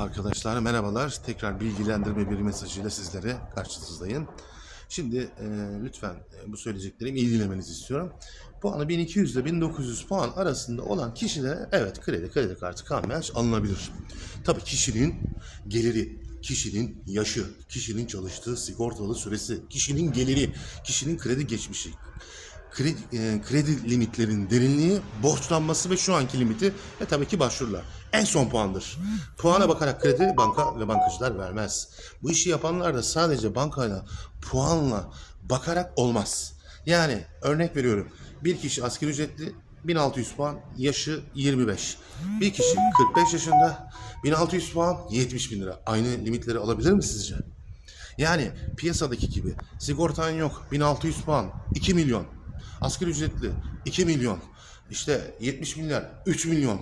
Arkadaşlar merhabalar. Tekrar bilgilendirme bir mesajıyla sizlere karşınızdayım. Şimdi e, lütfen e, bu söyleyeceklerimi iyi dinlemenizi istiyorum. Puanı 1200 ile 1900 puan arasında olan kişilere evet kredi kredi kartı kalmayaç alınabilir. Tabii kişinin geliri, kişinin yaşı, kişinin çalıştığı sigortalı süresi, kişinin geliri, kişinin kredi geçmişi, kredi, e, kredi limitlerinin derinliği, borçlanması ve şu anki limiti ve tabii ki başvurular. En son puandır. Puana bakarak kredi banka ve bankacılar vermez. Bu işi yapanlar da sadece bankayla, puanla bakarak olmaz. Yani örnek veriyorum. Bir kişi asgari ücretli 1600 puan, yaşı 25. Bir kişi 45 yaşında 1600 puan, 70 bin lira. Aynı limitleri alabilir mi sizce? Yani piyasadaki gibi sigortan yok 1600 puan 2 milyon asgari ücretli 2 milyon işte 70 milyar 3 milyon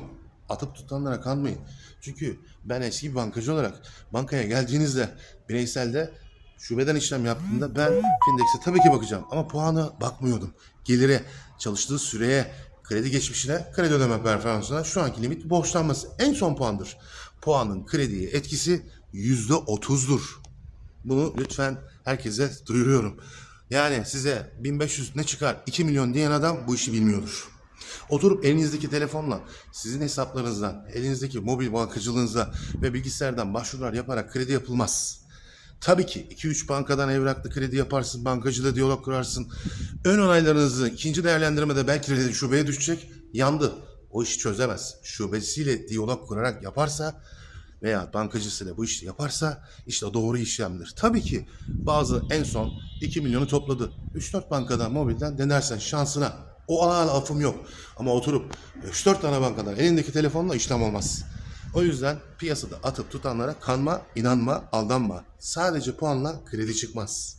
atıp tutanlara kanmayın. Çünkü ben eski bir bankacı olarak bankaya geldiğinizde bireyselde şubeden işlem yaptığımda ben Findex'e tabii ki bakacağım ama puanı bakmıyordum. Gelire, çalıştığı süreye, kredi geçmişine, kredi ödeme performansına şu anki limit borçlanması en son puandır. Puanın krediye etkisi yüzde otuzdur. Bunu lütfen herkese duyuruyorum. Yani size 1500 ne çıkar 2 milyon diyen adam bu işi bilmiyordur. Oturup elinizdeki telefonla sizin hesaplarınızdan, elinizdeki mobil bankacılığınızda ve bilgisayardan başvurular yaparak kredi yapılmaz. Tabii ki 2-3 bankadan evraklı kredi yaparsın, bankacıyla diyalog kurarsın. Ön onaylarınızı ikinci değerlendirmede belki şubeye düşecek, yandı. O işi çözemez. Şubesiyle diyalog kurarak yaparsa veya bankacısıyla bu işi yaparsa işte doğru işlemdir. Tabii ki bazı en son 2 milyonu topladı. 3-4 bankadan mobilden denersen şansına. O alana lafım yok. Ama oturup 3-4 tane bankadan elindeki telefonla işlem olmaz. O yüzden piyasada atıp tutanlara kanma, inanma, aldanma. Sadece puanla kredi çıkmaz.